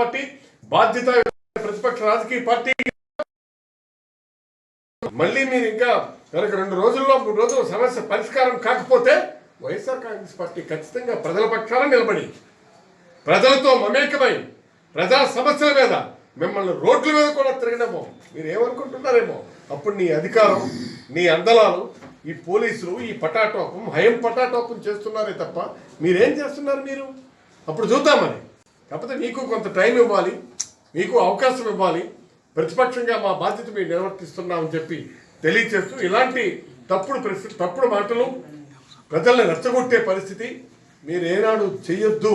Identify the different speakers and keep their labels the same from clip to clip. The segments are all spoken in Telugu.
Speaker 1: పార్టీ బాధ్యత ప్రతిపక్ష రాజకీయ పార్టీ. మళ్ళీ మీరు ఇంకా కనుక రెండు రోజుల్లో మూడు రోజులు సమస్య పరిష్కారం కాకపోతే వైఎస్ఆర్ కాంగ్రెస్ పార్టీ ఖచ్చితంగా ప్రజల పక్షాన నిలబడి ప్రజలతో మమేకమై ప్రజా సమస్యల మీద మిమ్మల్ని రోడ్ల మీద కూడా తిరగడమో మీరు ఏమనుకుంటున్నారేమో అప్పుడు నీ అధికారం నీ అందలాలు ఈ పోలీసులు ఈ పటాటోపం హయం పటాటోపం చేస్తున్నారే తప్ప మీరేం చేస్తున్నారు మీరు? అప్పుడు చూద్దామని కాకపోతే మీకు కొంత టైం ఇవ్వాలి మీకు అవకాశం ఇవ్వాలి ప్రతిపక్షంగా మా బాధ్యత మీరు నిర్వర్తిస్తున్నామని చెప్పి తెలియచేస్తూ ఇలాంటి తప్పుడు పరిస్థితి తప్పుడు మాటలు ప్రజల్ని రెచ్చగొట్టే పరిస్థితి మీరు ఏనాడు చెయ్యొద్దు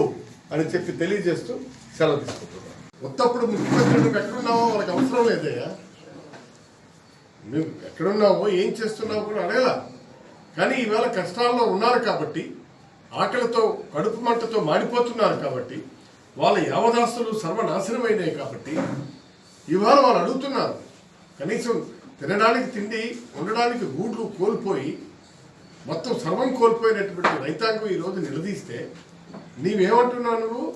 Speaker 1: అని చెప్పి తెలియజేస్తూ సెలవు తీసుకుంటున్నాను ఉత్తప్పుడు ముఖ్యమంత్రి నువ్వు ఎక్కడున్నావో వాళ్ళకి అవసరం లేదయ్యా నువ్వు ఎక్కడున్నావో ఏం చేస్తున్నావో కూడా అడగలా. కానీ ఈవేళ కష్టాల్లో ఉన్నారు కాబట్టి ఆకలితో కడుపు మంటతో మాడిపోతున్నారు కాబట్టి వాళ్ళ యావదాస్తులు సర్వనాశనమైనాయి కాబట్టి ఇవాళ వాళ్ళు అడుగుతున్నారు. కనీసం తినడానికి తిండి ఉండడానికి గూడ్లు కోల్పోయి మొత్తం సర్వం కోల్పోయినటువంటి రైతాంగం ఈరోజు నిలదీస్తే నీవేమంటున్నావు నువ్వు?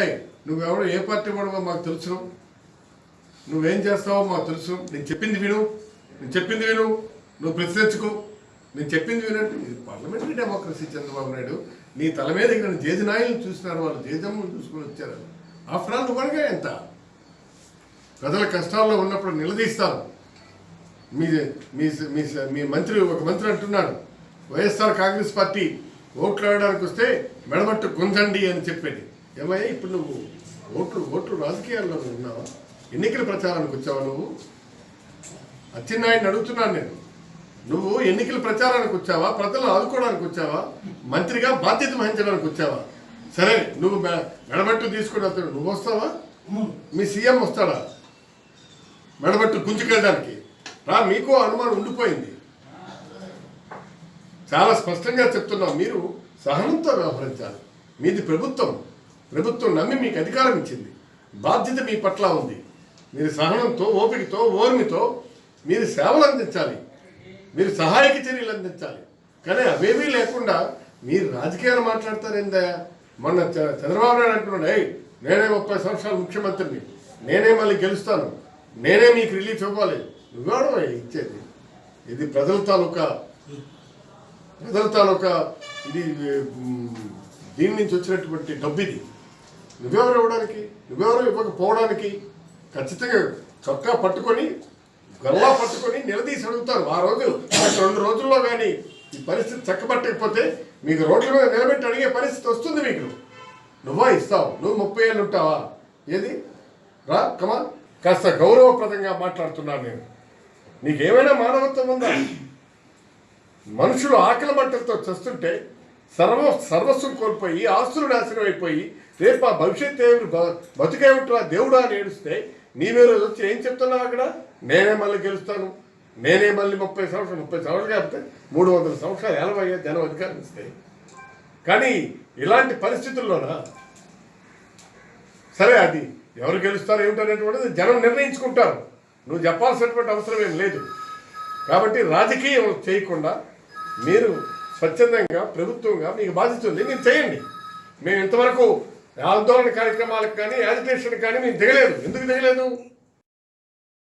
Speaker 1: ఏయ్ నువ్వెవడో ఏ పార్టీ వాడవో మాకు తెలుసు. నువ్వేం చేస్తావో మాకు తెలుసు. నేను చెప్పింది విను. నేను చెప్పింది విను. నువ్వు ప్రశ్నించుకో. నేను చెప్పింది వినంటే పార్లమెంటరీ డెమోక్రసీ చంద్రబాబు నాయుడు. నీ తల మీద ఇక్కడ జేజనాయులను చూసినారు వాళ్ళు జేజమ్మను చూసుకొని వచ్చారు. ఆఫ్టర్ ఆల్ నువ్వు ఎంత? ప్రజల కష్టాల్లో ఉన్నప్పుడు నిలదీస్తాను మీ మీ మీ మీ మంత్రి ఒక మంత్రి అంటున్నాడు. వైఎస్ఆర్ కాంగ్రెస్ పార్టీ ఓట్లు ఆడడానికి వస్తే మెడబట్టు గుంజండి అని చెప్పేది. ఏమయ్యా ఇప్పుడు నువ్వు ఓట్లు ఓట్లు రాజకీయాల్లో ఉన్నావా? ఎన్నికల ప్రచారానికి వచ్చావా నువ్వు? అచ్చెన్నాయుడిని అడుగుతున్నాను నేను. నువ్వు ఎన్నికల ప్రచారానికి వచ్చావా? ప్రజలను ఆదుకోవడానికి వచ్చావా? మంత్రిగా బాధ్యత వహించడానికి వచ్చావా? సరే నువ్వు మెడబట్టు తీసుకుని వస్తాడు. నువ్వు వస్తావా? మీ సీఎం వస్తాడా? మెడబట్టు గుంజుకెళ్ళడానికి. రా మీకు అనుమానం ఉండిపోయింది. చాలా స్పష్టంగా చెప్తున్నాం మీరు సహనంతో వ్యవహరించాలి. మీది ప్రభుత్వం. ప్రభుత్వం నమ్మి మీకు అధికారం ఇచ్చింది. బాధ్యత మీ పట్ల ఉంది. మీరు సహనంతో ఓపికతో ఓర్మితో మీరు సేవలు అందించాలి. మీరు సహాయక చర్యలు అందించాలి. కానీ అవేమీ లేకుండా మీరు రాజకీయాలు మాట్లాడతారేందా మొన్న చంద్రబాబు నాయుడు అంటున్నాడు ఏయ్ నేనే ముప్పై సంవత్సరాలు ముఖ్యమంత్రిని. నేనే మళ్ళీ గెలుస్తాను. నేనే మీకు రిలీఫ్ ఇవ్వాలి. నువ్వెవడో ఇచ్చేది? ఇది ప్రజల తాలూకా ప్రజల తాలూకా ఇది దీని నుంచి వచ్చినటువంటి డబ్బు ఇది నువ్వెవరు ఇవ్వడానికి? నువ్వెవరు ఇవ్వకపోవడానికి? ఖచ్చితంగా చొక్కా పట్టుకొని గల్లా పట్టుకొని నిలదీసి అడుగుతారు. ఆ రోజు రెండు రోజుల్లో కానీ ఈ పరిస్థితి చక్కబట్టకపోతే మీకు రోడ్ల మీద నిలబెట్టి అడిగే పరిస్థితి వస్తుంది మీకు. నువ్వా ఇస్తావు? నువ్వు ముప్పై ఏళ్ళు ఉంటావా? ఏది? రా కమా కాస్త గౌరవప్రదంగా మాట్లాడుతున్నాను నేను. నీకేమైనా మానవత్వం ఉందా? మనుషులు ఆకలి మంటలతో చస్తుంటే సర్వ సర్వస్వం కోల్పోయి ఆస్తులు నాశనం అయిపోయి రేపు ఆ భవిష్యత్ దేవుడు బ- బతుకేమిట్రా దేవుడా అని ఏడుస్తే నీవే రోజు వచ్చి ఏం చెప్తున్నావు అక్కడ? నేనే మళ్ళీ గెలుస్తాను. నేనే మళ్ళీ ముప్పై సంవత్సరాలు ముప్పై సంవత్సరాలు కాకపోతే మూడు వందల సంవత్సరాలు ఎనభై జనం అధికారం ఇస్తాయి కానీ ఇలాంటి పరిస్థితుల్లోనా? సరే అది ఎవరు గెలుస్తారు ఏమిటనేటువంటిది జనం నిర్ణయించుకుంటారు. నువ్వు చెప్పాల్సినటువంటి అవసరం ఏం లేదు. కాబట్టి రాజకీయం చేయకుండా మీరు స్వచ్ఛందంగా ప్రభుత్వంగా మీకు బాధ్యత ఉంది. మీరు చేయండి. మేము ఇంతవరకు ఆందోళన కార్యక్రమాలకు కానీ యాజిటేషన్ కానీ మేము దిగలేదు. ఎందుకు దిగలేదు?